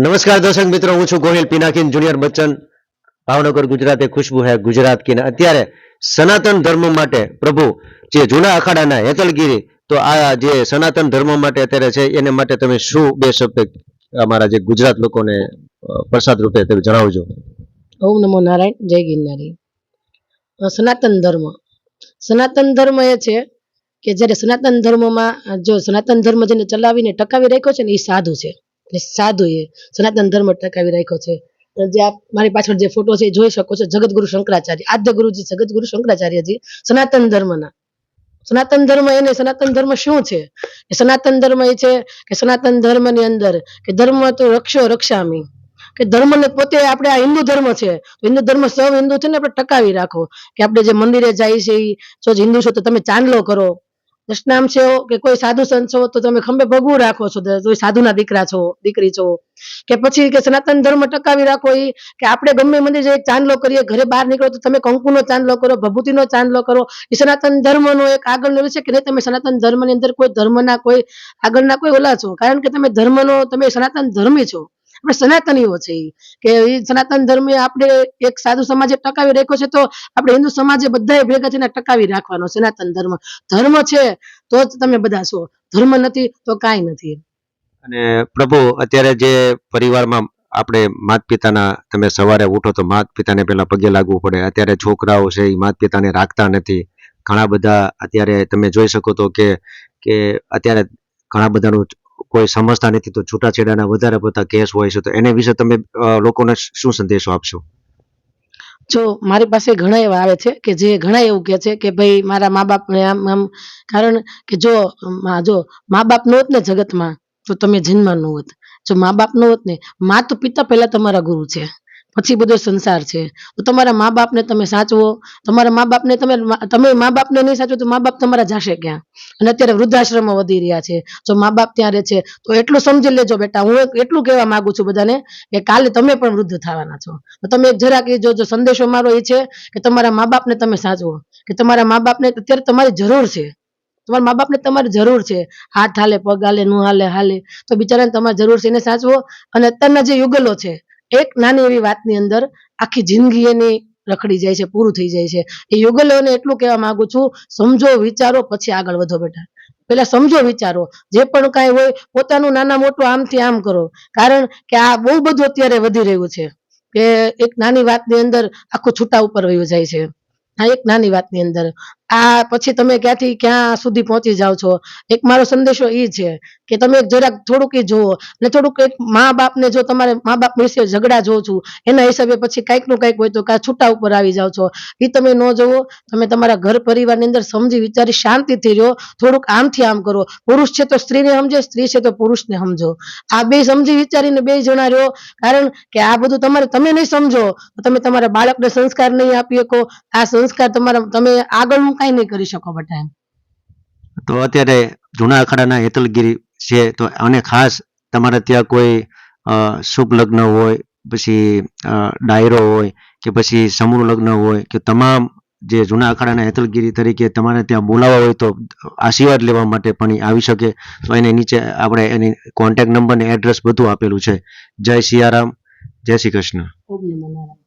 નમસ્કાર દર્શક મિત્રો, હું છું ગોહિલ પિનાકીન, જુનિયર બચ્ચન, ભાવનગર, ગુજરાતે ખુશ્બુ હે ગુજરાત કી અત્યારે સનાતન ધર્મ માટે પ્રભુ જે જૂના અખાડાના હેતલગીરી, તો આ જે સનાતન ધર્મ માટે અત્યારે છે, એને માટે તમે શું બે શબ્દ અમારા જે ગુજરાત લોકોને પ્રસાદ રૂપે તમે જણાવજો. ઓમ નમો નારાયણ, જય ગિરનારી સનાતન ધર્મ. સનાતન ધર્મ એ છે કે જ્યારે સનાતન ધર્મમાં, જો સનાતન ધર્મ જેને ચલાવીને ટકાવી રાખ્યો છે ને એ સાધુ છે. એટલે સાધુ એ સનાતન ધર્મ ટકાવી રાખ્યો છે. જે મારી પાછળ જે ફોટો છે એ જોઈ શકો છો જગતગુરુ શંકરાચાર્ય આદ્ય ગુરુજી જગતગુરુ શંકરાચાર્યજી સનાતન ધર્મના. સનાતન ધર્મ એને, સનાતન ધર્મ શું છે? સનાતન ધર્મ એ છે કે સનાતન ધર્મની અંદર કે ધર્મ તો રક્ષો, રક્ષામી. કે ધર્મને પોતે આપણે આ હિન્દુ ધર્મ છે હિન્દુ ધર્મ સૌ હિન્દુ છે ને આપણે ટકાવી રાખો. કે આપણે જે મંદિરે જાય છે જો હિન્દુ છો તો તમે ચાંદલો કરો. દશનામ છે કે કોઈ સાધુ સંત છો, તો તમે ખંભે ભગવું રાખો છો કોઈ સાધુના દીકરા છો, દીકરી છો. કે પછી કે સનાતન ધર્મ ટકાવી રાખો એ કે આપણે ગમે મંદિર જઈએ ચાંદલો કરીએ, ઘરે બહાર નીકળો, તો તમે કંકુનો ચાંદલો કરો, ભભૂતિનો ચાંદલો કરો. એ સનાતન ધર્મનો એક આગળનો છે કે નહીં, તમે સનાતન ધર્મની અંદર કોઈ ધર્મના કોઈ આગળના કોઈ ઓલા છો. કારણ કે તમે ધર્મનો, તમે સનાતન ધર્મી છો. આપણે સનાતનીઓ છે કે સનાતન ધર્મે આપણે એક સાધુ સમાજે ટકાવી રાખ્યો છે, તો આપણે હિન્દુ સમાજે બધાએ ભેગા થઈને ટકાવી રાખવાનો સનાતન ધર્મ. ધર્મ છે, તો જ તમે બધા છો. ધર્મ નથી, તો કાંઈ નથી. અને પ્રભુ, અત્યારે જે પરિવારમાં આપણે માત પિતાના તમે સવારે ઉઠો તો માત પિતાને પહેલા પગે લાગવું પડે. અત્યારે છોકરાઓ છે એ માત પિતાને રાખતા નથી. ઘણા બધા અત્યારે તમે જોઈ શકો તો કે કે અત્યારે ઘણા બધાનું કોઈ સમજતા નથી તો છૂટાછેડાના વધારે પડતા કેસ હોય છે, તો એને વિશે તમે લોકોને શું સંદેશો આપશો? જો મારી પાસે ઘણા એવા આવે છે કે જે ઘણા એવું કહે છે કે ભાઈ મારા મા બાપને આમ આમ, કારણ કે જો જો મા બાપ નો હોત ને જગતમાં, તો તમે જન્મ ન હોત. જો મા બાપ નો હોત ને, મા તો પિતા પહેલા તમારા ગુરુ છે. પછી બધો સંસાર છે. તો તમારા મા બાપને તમે સાચવો, તમારા મા બાપને તમે તમે મા બાપને નહીં સાચવો તો મા બાપ તમારા જાશે ક્યાં? અને અત્યારે વૃદ્ધાશ્રમો વધી રહ્યા છે. જો મા બાપ ત્યાં રહે છે, તો એટલું સમજી લેજો બેટા, હું એટલું કહેવા માંગુ છું બધાને કે કાલે તમે પણ વૃદ્ધ થવાના છો. તો તમે જરાક એ જો જો સંદેશો મારો એ છે કે તમારા મા બાપને તમે સાચવો, કે તમારા મા બાપને અત્યારે તમારી જરૂર છે. તમારા મા બાપને તમારી જરૂર છે. હાથ હાલે, પગ હાલે, નું હાલે હાલે. તો બિચારાને તમારી જરૂર છે એને સાચવો. અને અત્યારના જે યુગલો છે એક નાની એવી વાતની અંદર આખી જિંદગી એની રખડી જાય છે, પૂરું થઈ જાય છે. એ યુગલોને એટલું કહેવા માંગુ છું, સમજો, વિચારો, પછી આગળ વધો બેટા. પેલા સમજો, વિચારો. જે પણ કાંઈ હોય, પોતાનું નાના મોટું આમથી આમ કરો. કારણ કે આ બહુ બધું અત્યારે વધી રહ્યું છે કે એક નાની વાતની અંદર આખું છૂટા ઉપર વયું જાય છે. આ એક નાની વાતની અંદર. આ પછી તમે ક્યાંથી ક્યાં સુધી પહોંચી જાઓ છો? એક મારો સંદેશો એ છે કે તમે જરાક થોડુંક ઈ જુઓ ને થોડુંક એક મા બાપને જો તમારે મા બાપ વિશે ઝઘડા જોઉં છું, એના હિસાબે પછી કાંઈકનું કંઈક હોય તો કાં છૂટા ઉપર આવી જાઓ છો. એ તમે ન જુઓ, તમે તમારા ઘર પરિવારની અંદર સમજી વિચારી શાંતિથી રહ્યો થોડુંક આમથી આમ કરો. પુરુષ છે તો સ્ત્રીને સમજે, સ્ત્રી છે તો પુરુષને સમજો. આ બે સમજી વિચારીને બે જણા રહ્યો કારણ કે આ બધું તમારે તમે નહીં સમજો. તો તમે તમારા બાળકને સંસ્કાર નહીં આપી શકો. આ સંસ્કાર તમારા, તમે આગળનું કાંઈ નહીં કરી શકો બધા એમ. તો અત્યારે જૂના અખાડાના હેતલગીરી છે તો અને ખાસ તમારે ત્યાં કોઈ શુભ લગ્ન હોય પછી ડાયરો હોય કે પછી સમૂહ લગ્ન હોય કે તમામ જે જૂના અખાડાના હેતલગીરી તરીકે તમારે ત્યાં બોલાવવા હોય તો આશીર્વાદ લેવા માટે પણ આવી શકે. તો એની નીચે આપણે એની કોન્ટેક્ટ નંબર ને એડ્રેસ બધું આપેલું છે. જય સિયારામ જય શ્રી કૃષ્ણ. ઓમ નમો નારાયણ.